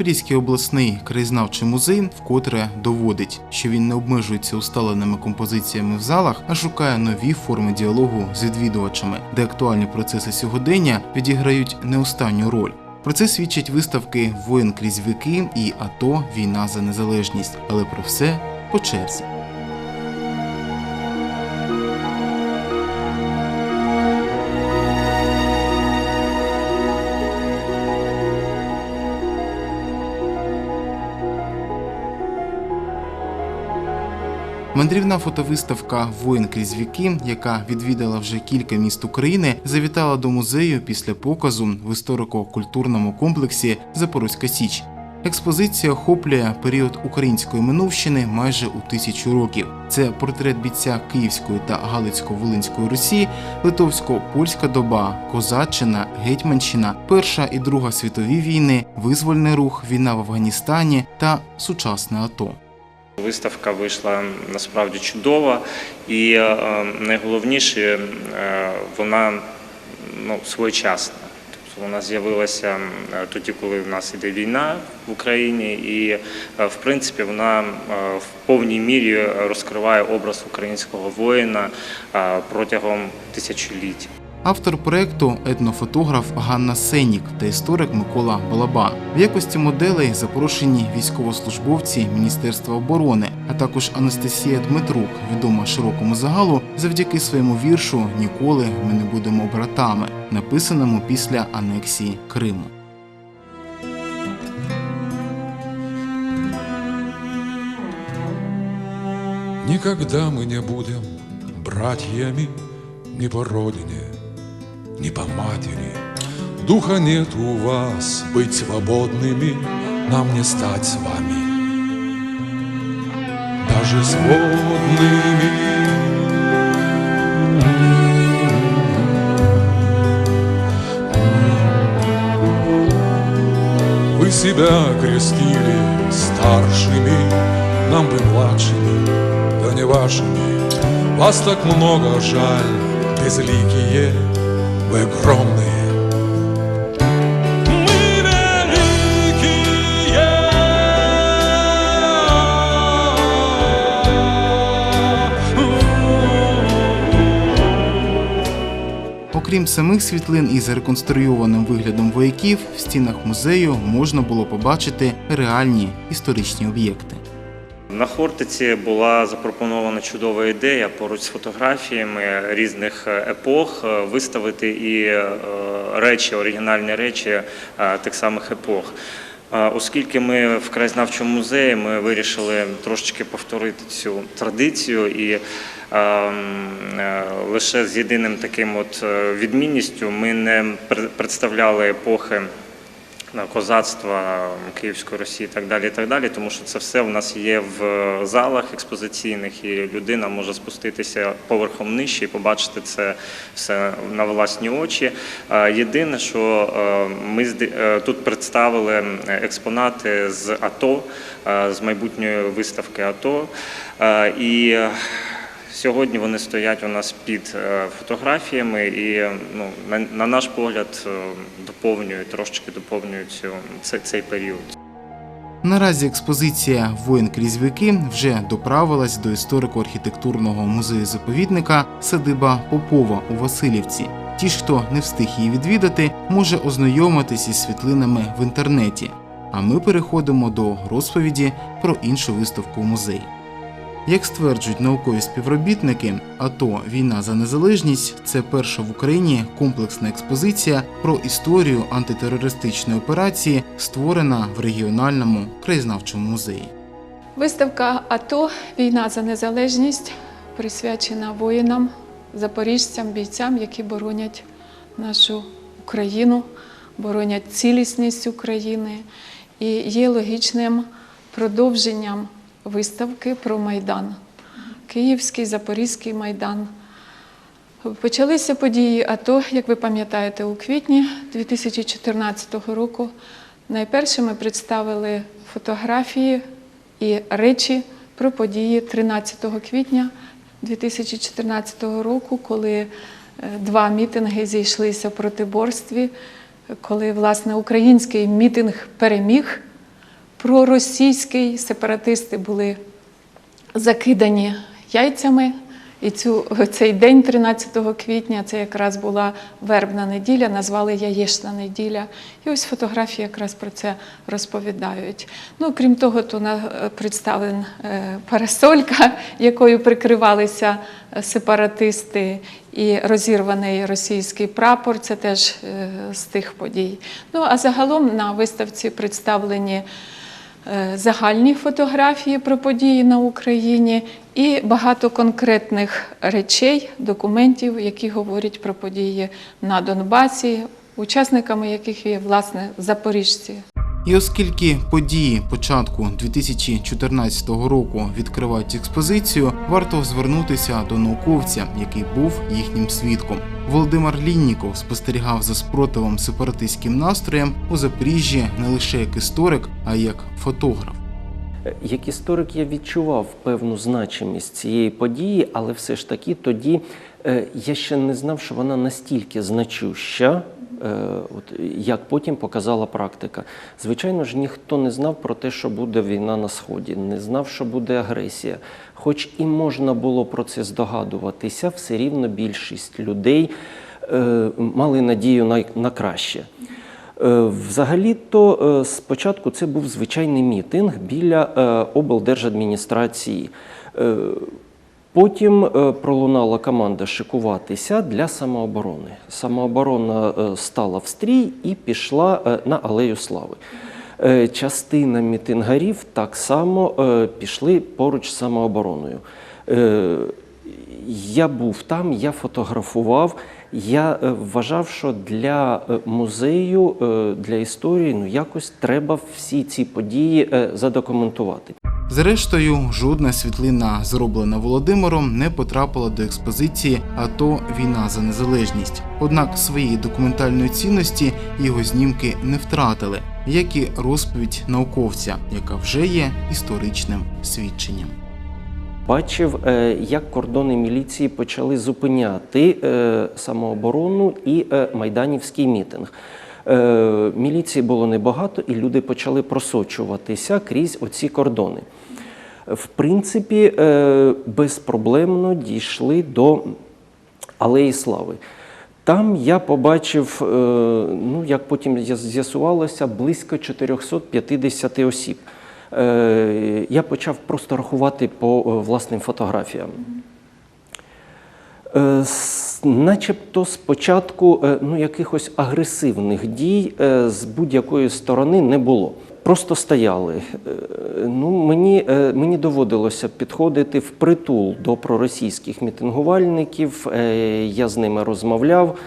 Запорізький обласний краєзнавчий музей вкотре доводить, що він не обмежується усталеними композиціями в залах, а шукає нові форми діалогу з відвідувачами, де актуальні процеси сьогодення відіграють не останню роль. Про це свідчать виставки Воїн крізь віки і АТО Війна за незалежність. Але про все по черзі. Мандрівна фотовиставка Воїн крізь віки, яка відвідала вже кілька міст України, завітала до музею після показу в історико-культурному комплексі Запорозька Січ. Експозиція охоплює період української минувщини майже у тисячу років. Це портрет бійця Київської та Галицько-Волинської Русі, Литовсько-польська доба, Козаччина, Гетьманщина, Перша і Друга світові війни, визвольний рух, війна в Афганістані та сучасне АТО. Виставка вийшла насправді чудова, і е, найголовніше, е, вона ну, своєчасна. Тобто вона з'явилася е, тоді, коли в нас іде війна в Україні, і е, в принципі вона е, в повній мірі розкриває образ українського воїна е, протягом тисячоліть. Автор проекту етнофотограф Ганна Сенік та історик Микола Балабан. В якості моделей запрошені військовослужбовці Міністерства оборони, а також Анастасія Дмитрук, відома широкому загалу завдяки своєму віршу Ніколи ми не будемо братами, написаному після анексії Криму. Никогда мы не будем братьями ни по родине, ни по матери. Духа нет у вас быть свободными, нам не стать с вами. Даже сводными. Вы себя крестили старшими, нам бы младшими, да не вашими. Вас так много жаль, безликие, вы огромные. Мы великие. Окрім самих світлин із реконструйованим виглядом вояків, в стінах музею можна було побачити реальні історичні об'єкти. На Хортиці була запропонована чудова ідея поруч з фотографіями різних епох е, виставити і е, речі, оригінальні речі е, тих самих епох. Е, Оскільки ми в краєзнавчому музеї, ми вирішили трошечки повторити цю традицію і е, м, е, лише з єдиним таким от е, відмінністю ми не представляли епохи козацтва Київської Росії і так далі, і так далі, тому що це все в нас є в залах експозиційних, і людина може спуститися поверхом нижче і побачити це все на власні очі. Е, Єдине, що е, ми е, тут представили експонати з АТО, е, з майбутньої виставки АТО. Е, І Сьогодні вони стоять у нас під е, фотографіями і ну, на, на наш погляд е, доповнюють, трошечки доповнюють цей, цей період. Наразі експозиція Воїн крізь віки вже доправилась до історико-архітектурного музею заповідника Садиба Попова у Васильівці. Ті хто не встиг її відвідати, може ознайомитись із світлинами в інтернеті. А ми переходимо до розповіді про іншу виставку в музеї. Як стверджують наукові співробітники, АТО Війна за незалежність це перша в Україні комплексна експозиція про історію антитерористичної операції, створена в регіональному краєзнавчому музеї. Виставка АТО Війна за незалежність присвячена воїнам, запоріжцям, бійцям, які боронять нашу Україну, боронять цілісність України і є логічним продовженням виставки про Майдан. Київський, Запорізький Майдан. Почалися події АТО, як ви пам'ятаєте, у квітні 2014 року. Найперше ми представили фотографії і речі про події 13 квітня 2014 року, коли е, два мітинги зійшлися в протиборстві, коли власне український мітинг переміг проросійський. Сепаратисти були закидані яйцями. І цю, цей день, 13 квітня, це якраз була вербна неділя, назвали Яєчна неділя. І ось фотографії якраз про це розповідають. Ну, крім того, тут представлен е, парасолька, якою прикривалися е, сепаратисти, і розірваний російський прапор це теж е, з тих подій. Ну а загалом на виставці представлені загальні фотографії про події на Україні і багато конкретних речей, документів, які говорять про події на Донбасі, учасниками яких є власне запоріжці. І оскільки події початку 2014 року відкривають експозицію, варто звернутися до науковця, який був їхнім свідком. Володимир Лінніков спостерігав за спротивом сепаратистським настроєм у Запоріжжі не лише як історик, а й як фотограф. Як історик я відчував певну значимість цієї події, але все ж таки тоді е, я ще не знав, що вона настільки значуща, от, як потім показала практика. Звичайно ж, ніхто не знав про те, що буде війна на Сході, не знав, що буде агресія. Хоч і можна було про це здогадуватися, все рівно більшість людей е, мали надію на, на краще. Е, Взагалі-то е, спочатку це був звичайний мітинг біля е, облдержадміністрації. Потім е, пролунала команда шикуватися для самооборони. Самооборона е, стала в стрій і пішла е, на Алею Слави. Частина мітингарів так само пішли поруч з самообороною. Я був там, я фотографував. Я вважав, що для музею, для історії ну якось треба всі ці події задокументувати. Зрештою, жодна світлина, зроблена Володимиром, не потрапила до експозиції АТО Війна за незалежність. Однак своєї документальної цінності його знімки не втратили, як і розповідь науковця, яка вже є історичним свідченням. Бачив, е, як кордони міліції почали зупиняти е, самооборону і е, майданівський мітинг. Міліції було небагато, і люди почали просочуватися крізь оці кордони. В принципі, е, безпроблемно дійшли до Алеї Слави. Там я побачив, е, ну як потім з'ясувалося, близько 450 осіб. Е, Я почав просто рахувати по власним фотографіям. Начебто спочатку ну, якихось агресивних дій з будь-якої сторони не було. Просто стояли. Е, Ну, мені, е, мені доводилося підходити впритул до проросійських мітингувальників. Е, Я з ними розмовляв.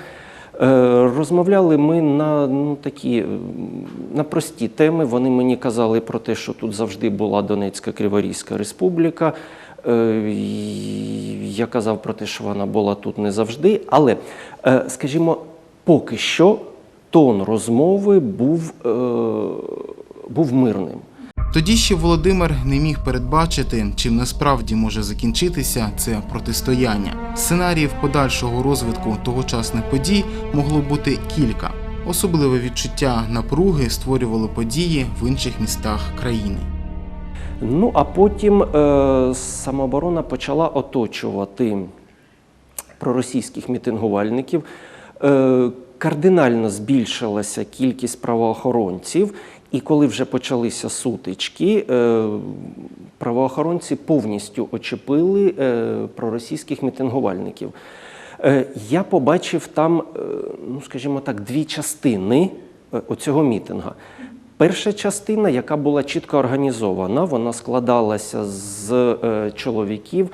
Розмовляли ми на ну, такі на прості теми. Вони мені казали про те, що тут завжди була Донецька Криворізька Республіка. Я казав про те, що вона була тут не завжди. Але, скажімо, поки що тон розмови був, був мирним. Тоді ще Володимир не міг передбачити, чим насправді може закінчитися це протистояння. Сценаріїв подальшого розвитку тогочасних подій могло бути кілька. Особливе відчуття напруги створювали події в інших містах країни. Ну а потім е, самооборона почала оточувати проросійських мітингувальників. Е, кардинально збільшилася кількість правоохоронців, і коли вже почалися сутички, е, правоохоронці повністю очепили е, проросійських мітингувальників. Е, Я побачив там, ну скажімо так, дві частини оцього мітинга. Перша частина, яка була чітко організована, вона складалася з чоловіків.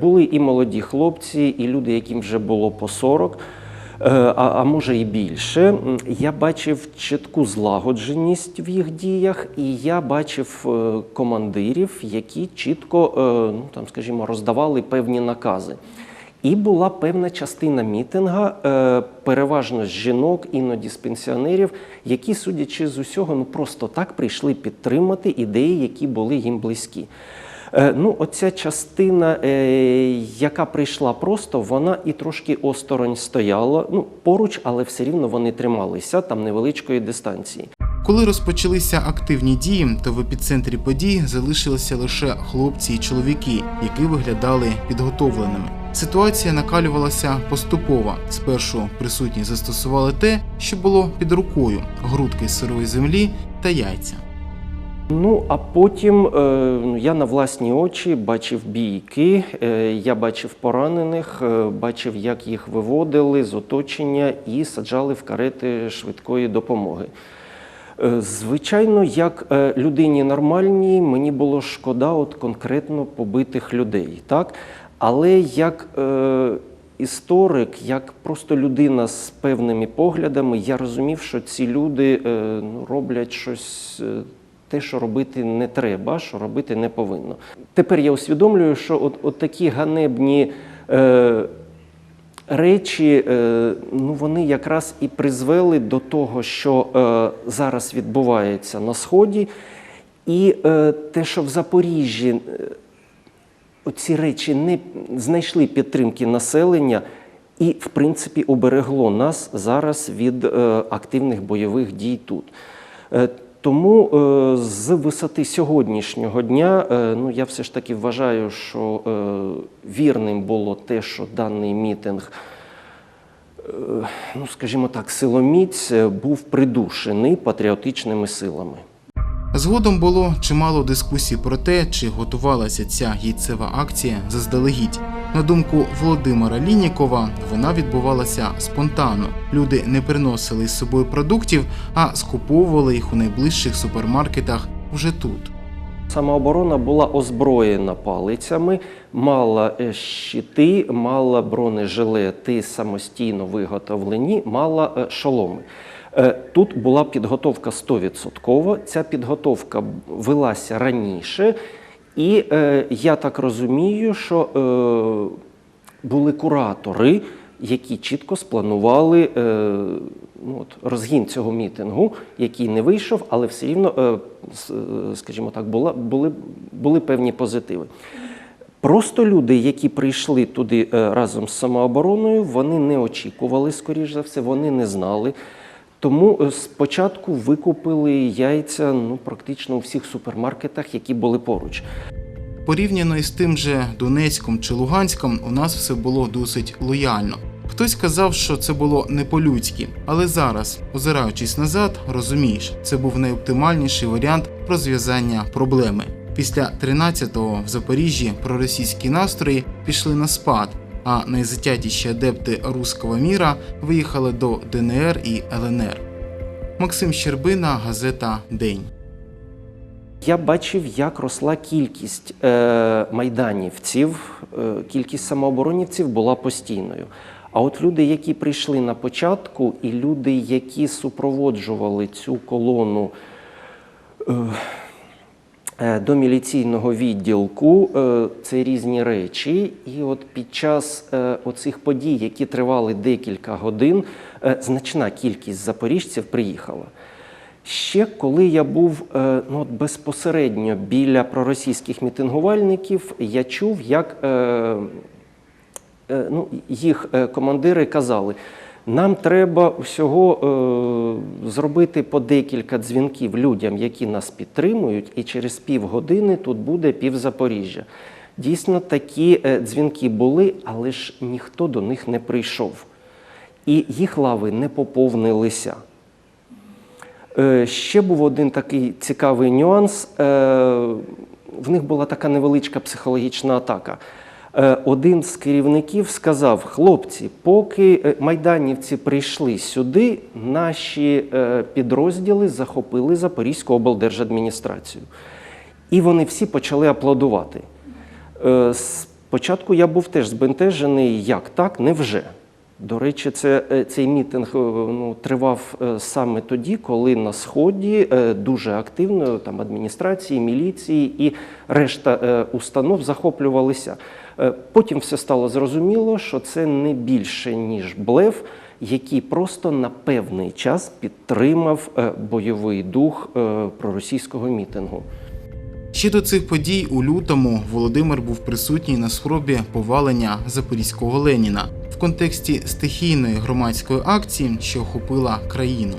Були і молоді хлопці, і люди, яким вже було по 40, е, а, а може і більше. Я бачив чітку злагодженість в їх діях, і я бачив е, командирів, які чітко, е, ну там, скажімо, роздавали певні накази. І була певна частина мітинга, е, переважно з жінок, іноді з пенсіонерів, які, судячи з усього, ну просто так прийшли підтримати ідеї, які були їм близькі. Е, Ну, оця частина, е, яка прийшла просто, вона і трошки осторонь стояла, ну, поруч, але все рівно вони трималися там невеличкої дистанції. Коли розпочалися активні дії, то в епіцентрі подій залишилися лише хлопці і чоловіки, які виглядали підготовленими. Ситуація накалювалася поступово. Спершу присутні застосували те, що було під рукою: грудки сирої землі та яйця. Ну, а потім е, я на власні очі бачив бійки, е, я бачив поранених, е, бачив, як їх виводили з оточення і саджали в карети швидкої допомоги. Е, Звичайно, як е, людині нормальній, мені було шкода от конкретно побитих людей. Так? Але як е, історик, як просто людина з певними поглядами, я розумів, що ці люди е, ну, роблять щось. Те, що робити не треба, що робити не повинно. Тепер я усвідомлюю, що от, от такі ганебні е, речі, е, ну, вони якраз і призвели до того, що е, зараз відбувається на Сході. І е, те, що в Запоріжжі е, ці речі не знайшли підтримки населення, і, в принципі, уберегло нас зараз від е, активних бойових дій тут. Е, Тому е, з висоти сьогоднішнього дня е, ну, я все ж таки вважаю, що е, вірним було те, що даний мітинг, ну, скажімо так, силоміць був придушений патріотичними силами. Згодом було чимало дискусій про те, чи готувалася ця яйцева акція заздалегідь. На думку Володимира Лінікова, вона відбувалася спонтанно. Люди не приносили з собою продуктів, а скуповували їх у найближчих супермаркетах вже тут. Самооборона була озброєна палицями, мала е, щити, мала бронежилети самостійно виготовлені, мала е, шоломи. Е, Тут була підготовка 100%. Ця підготовка велася раніше, і е, я так розумію, що е, були куратори, які чітко спланували ну, розгін цього мітингу, який не вийшов, але все рівно, скажімо так, були, певні позитиви. Просто люди, які прийшли туди разом з самообороною, вони не очікували, скоріш за все, вони не знали. Тому е, спочатку викупили яйця ну, практично у всіх супермаркетах, які були поруч. Порівняно із тим же Донецьком чи Луганськом, у нас все було досить лояльно. Хтось казав, що це було не по-людськи, але зараз, озираючись назад, розумієш, це був найоптимальніший варіант розв'язання проблеми. Після 13-го в Запоріжжі проросійські настрої пішли на спад, а найзатятіші адепти руського міра виїхали до ДНР і ЛНР. Максим Щербина, газета День. Я бачив, як росла кількість е, майданівців, е, кількість самооборонівців була постійною. А от люди, які прийшли на початку, і люди, які супроводжували цю колону е, до міліційного відділку, е, це різні речі. І от під час е, оцих подій, які тривали декілька годин, е, значна кількість запоріжців приїхала. Ще коли я був е, ну, безпосередньо біля проросійських мітингувальників, я чув, як е, е, ну, їх е, командири казали, нам треба всього е, зробити по декілька дзвінків людям, які нас підтримують, і через півгодини тут буде пів Запоріжжя. Дійсно, такі е, дзвінки були, але ж ніхто до них не прийшов. І їх лави не поповнилися. Е, Ще був один такий цікавий нюанс. Е, В них була така невеличка психологічна атака. Е, Один з керівників сказав: хлопці, поки е, майданівці прийшли сюди, наші е, підрозділи захопили Запорізьку облдержадміністрацію. І вони всі почали аплодувати. Спочатку я був теж збентежений, як так, невже? До речі, це, цей мітинг ну, тривав саме тоді, коли на Сході дуже активно там, адміністрації, міліції і решта установ захоплювалися. Е, Потім все стало зрозуміло, що це не більше, ніж блеф, який просто на певний час підтримав е, бойовий дух е, проросійського мітингу. Ще до цих подій у лютому Володимир був присутній на спробі повалення запорізького Леніна в контексті стихійної громадської акції, що охопила країну.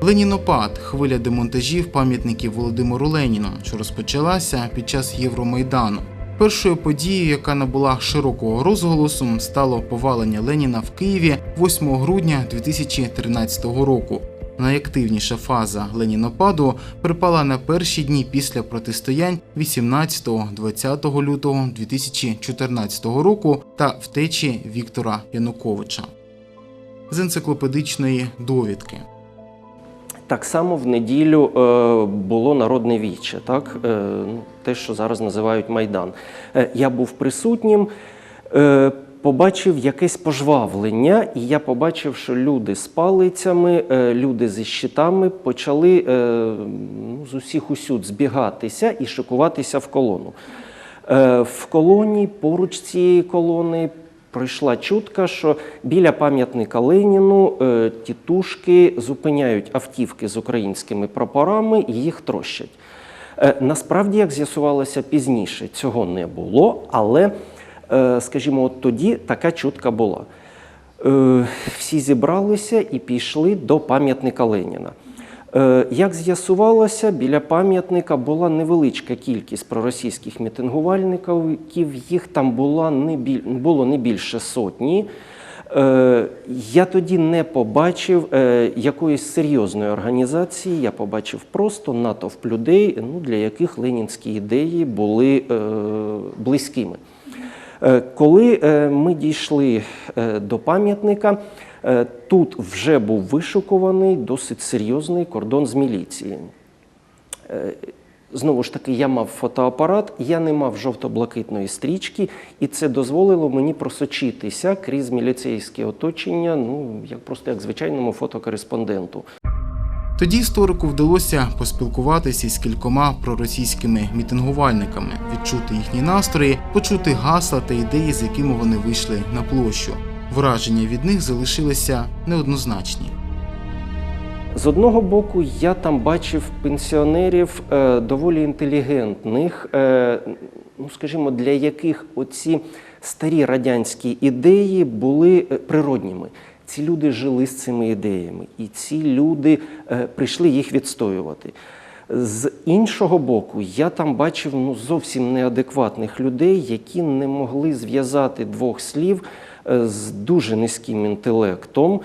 Ленінопад хвиля демонтажів пам'ятників Володимиру Леніну, що розпочалася під час Євромайдану. Першою подією, яка набула широкого розголосу, стало повалення Леніна в Києві 8 грудня 2013 року. Найактивніша фаза ленінопаду припала на перші дні після протистоянь 18-20 лютого 2014 року та втечі Віктора Януковича. З енциклопедичної довідки. Так само в неділю е, було народне віче, так? Е, ну, те, що зараз називають Майдан. Е, я був присутнім, побачив якесь пожвавлення, і я побачив, що люди з палицями, люди зі щитами почали ну, з усіх усюд збігатися і шикуватися в колону. В колоні, поруч цієї колони, пройшла чутка, що біля пам'ятника Леніну е, тітушки зупиняють автівки з українськими прапорами і їх трощать. Е, Насправді, як з'ясувалося пізніше, цього не було, але, е, скажімо, от тоді така чутка була. Всі зібралися і пішли до пам'ятника Леніна. Е, Як з'ясувалося, біля пам'ятника була невеличка кількість проросійських мітингувальників, їх там була не біль... було не більше сотні. Е, Я тоді не побачив е, якоїсь серйозної організації, я побачив просто натовп людей, ну, для яких ленінські ідеї були близькими. Коли ми дійшли до пам'ятника, тут вже був вишукуваний досить серйозний кордон з міліції. Е, Знову ж таки, я мав фотоапарат, я не мав жовто-блакитної стрічки, і це дозволило мені просочитися крізь міліцейське оточення, ну як просто як звичайному фотокореспонденту. Тоді історику вдалося поспілкуватися із кількома проросійськими мітингувальниками, відчути їхні настрої, почути гасла та ідеї, з якими вони вийшли на площу. Враження від них залишилися неоднозначні. З одного боку, я там бачив пенсіонерів е, доволі інтелігентних, е, ну скажімо, для яких оці старі радянські ідеї були е, природніми. Ці люди жили з цими ідеями, і ці люди е, прийшли їх відстоювати. З іншого боку, я там бачив ну, зовсім неадекватних людей, які не могли зв'язати двох слів з дуже низьким інтелектом.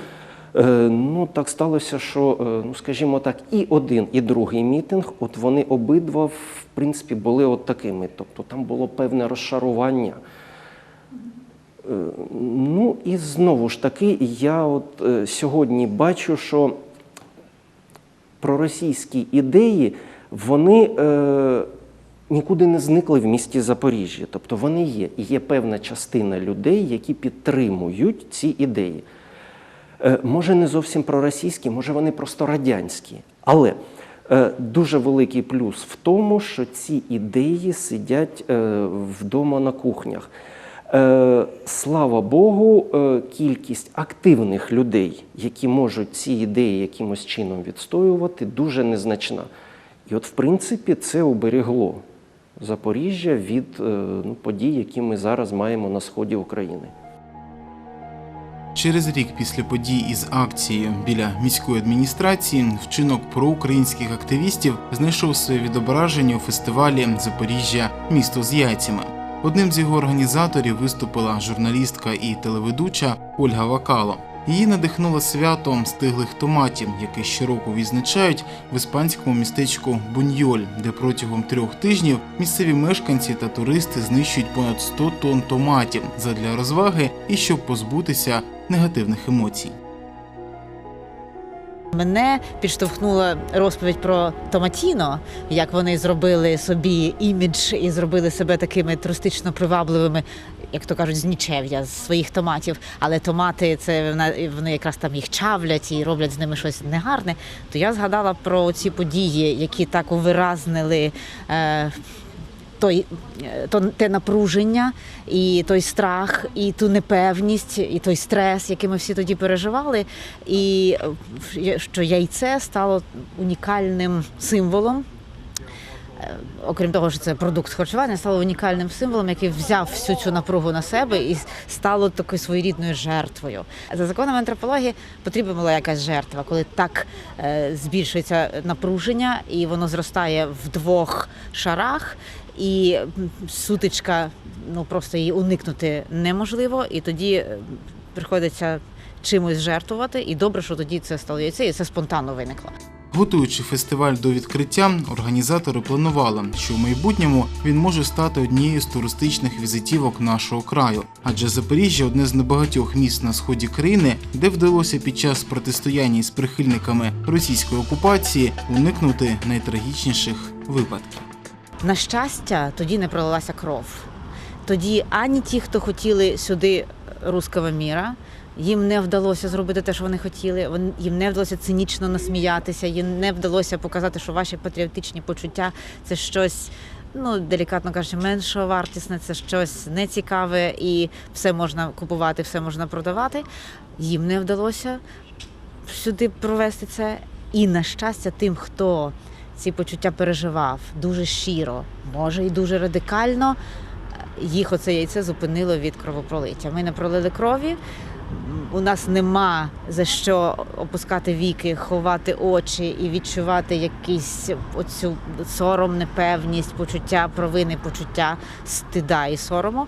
Е, Ну, так сталося, що, е, ну, скажімо так, і один, і другий мітинг, от вони обидва, в принципі, були от такими. Тобто там було певне розшарування. Е, Ну і знову ж таки, я от е, сьогодні бачу, що проросійські ідеї, вони е, нікуди не зникли в місті Запоріжжя. Тобто вони є. І є певна частина людей, які підтримують ці ідеї. Е, може, не зовсім проросійські, може, вони просто радянські. Але е, дуже великий плюс в тому, що ці ідеї сидять е, вдома на кухнях. Слава Богу, кількість активних людей, які можуть ці ідеї якимось чином відстоювати, дуже незначна. І от, в принципі, це уберегло Запоріжжя від е, ну, подій, які ми зараз маємо на сході України. Через рік після подій із акцією біля міської адміністрації вчинок проукраїнських активістів знайшов своє відображення у фестивалі Запоріжжя Місто з яйцями. Одним з його організаторів виступила журналістка і телеведуча Ольга Вакало. Її надихнуло свято стиглих томатів, яке щороку відзначають в іспанському містечку Буньоль, де протягом трьох тижнів місцеві мешканці та туристи знищують понад 100 тонн томатів задля розваги і щоб позбутися негативних емоцій. Мене підштовхнула розповідь про Томатіно, як вони зробили собі імідж і зробили себе такими туристично привабливими, як то кажуть, з нічев'я з своїх томатів. Але томати це вони якраз там їх чавлять і роблять з ними щось негарне. То я згадала про ці події, які так увиразнили. Е, той, е, то, те напруження, і той страх, і ту непевність, і той стрес, який ми всі тоді переживали. І е, що яйце стало унікальним символом окрім того, що це продукт харчування, стало унікальним символом, який взяв всю цю напругу на себе і стало такою своєрідною жертвою. За законами антропології потрібна була якась жертва, коли так е, збільшується напруження і воно зростає в двох шарах. І сутичка, ну просто її уникнути неможливо, і тоді е, приходиться чимось жертвувати. І добре, що тоді це стало яйце, і це спонтанно виникло. Готуючи фестиваль до відкриття, організатори планували, що в майбутньому він може стати однією з туристичних візитівок нашого краю, адже Запоріжжя одне з небагатьох міст на сході країни, де вдалося під час протистояння з прихильниками російської окупації уникнути найтрагічніших випадків. На щастя, тоді не пролилася кров. Тоді ані ті, хто хотіли сюди руского міра, їм не вдалося зробити те, що вони хотіли. Їм не вдалося цинічно насміятися, їм не вдалося показати, що ваші патріотичні почуття це щось. Ну, делікатно кажучи, меншого вартісне, це щось нецікаве і все можна купувати, все можна продавати. Їм не вдалося сюди провести це. І, на щастя, тим, хто ці почуття переживав дуже щиро, може і дуже радикально, їх оце яйце зупинило від кровопролиття. Ми не пролили крові. У нас нема за що опускати віки, ховати очі і відчувати якийсь оцю сором, непевність, почуття провини, почуття стида і сорому.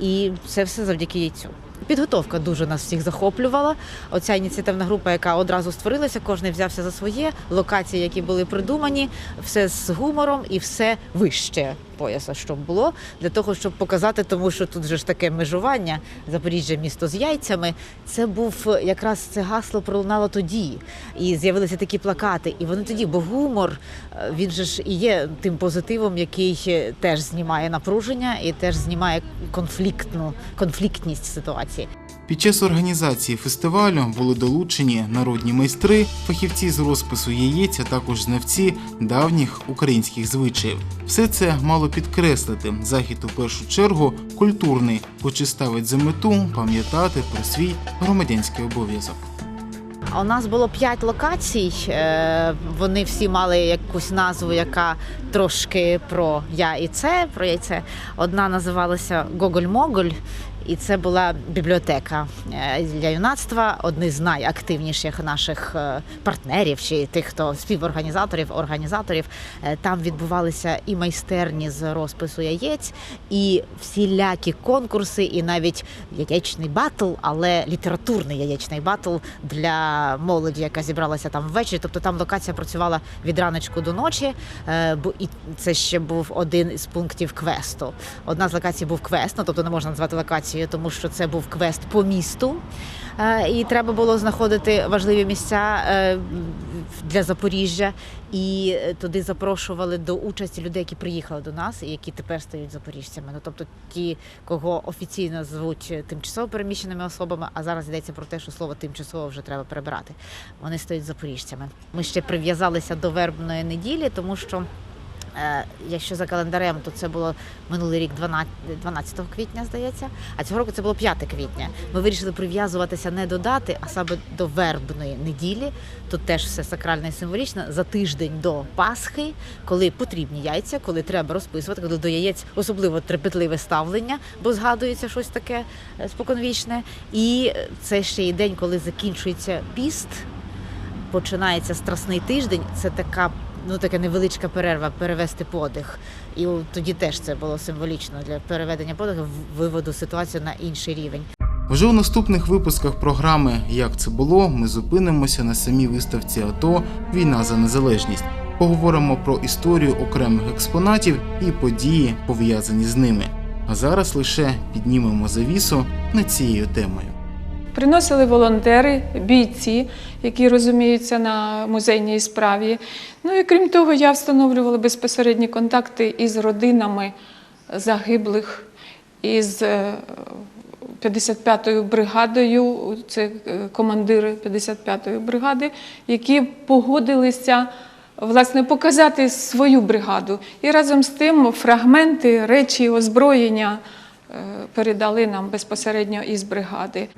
І це все завдяки яйцю. Підготовка дуже нас всіх захоплювала. Оця ініціативна група, яка одразу створилася, кожен взявся за своє локації, які були придумані, все з гумором і все вище пояса, щоб було для того, щоб показати, тому що тут же ж таке межування Запоріжжя місто з яйцями. Це був е, якраз це гасло пролунало тоді, і з'явилися такі плакати. І вони тоді, бо гумор е, він же ж і є тим позитивом, який е, теж знімає напруження і теж знімає конфліктну конфліктність ситуації. Під час організації фестивалю були долучені народні майстри, фахівці з розпису яєць, а також знавці давніх українських звичаїв. Все це мало підкреслити захід у першу чергу культурний, хоч і ставить за мету пам'ятати про свій громадянський обов'язок. У нас було п'ять локацій. е, Вони всі мали якусь назву, яка трошки про я і це, про яйце. Одна називалася Гоголь-Моголь. І це була бібліотека е, для юнацтва, одні з найактивніших наших е, партнерів чи тих, хто співорганізаторів, організаторів. Е, Там відбувалися і майстерні з розпису яєць, і всілякі конкурси, і навіть яєчний батл, але літературний яєчний батл для молоді, яка зібралася там ввечері. Тобто там локація працювала від раночку до ночі, бо і це ще був один із пунктів квесту. Одна з локацій був квест, ну тобто не можна назвати локацією, тому що це був квест по місту. Е, І треба було знаходити важливі місця е, для Запоріжжя. І е, туди запрошували до участі людей, які приїхали до нас і які тепер стають запоріжцями. Ну тобто ті, кого офіційно звуть тимчасово переміщеними особами, а зараз йдеться про те, що слово тимчасово вже треба прибирати. Вони стають запоріжцями. Ми ще прив'язалися до вербної неділі, тому що. Е, Якщо за календарем, то це було минулий рік 12, 12 квітня, здається. А цього року це було 5 квітня. Ми вирішили прив'язуватися не до дати, а саме до вербної неділі. Тут теж все сакрально і символічно. За тиждень до Пасхи, коли потрібні яйця, коли треба розписувати, коли до яєць особливо трепетливе ставлення, бо згадується щось таке е, споконвічне. І це ще й день, коли закінчується піст починається страсний тиждень, це така ну така невеличка перерва, перевести подих. І тоді теж це було символічно для переведення подиху, виводу ситуації на інший рівень. Вже у наступних випусках програми Як це було, ми зупинимося на самій виставці АТО Війна за незалежність. Поговоримо про історію окремих експонатів і події, пов'язані з ними. А зараз лише піднімемо завісу над цією темою. Приносили волонтери, бійці, які розуміються на музейній справі. Ну і крім того, я встановлювала безпосередні контакти із родинами загиблих, із е, 55-ю бригадою, це е, командири 55-ї бригади, які погодилися власне показати свою бригаду. І разом з тим фрагменти, речі, озброєння е, передали нам безпосередньо із бригади.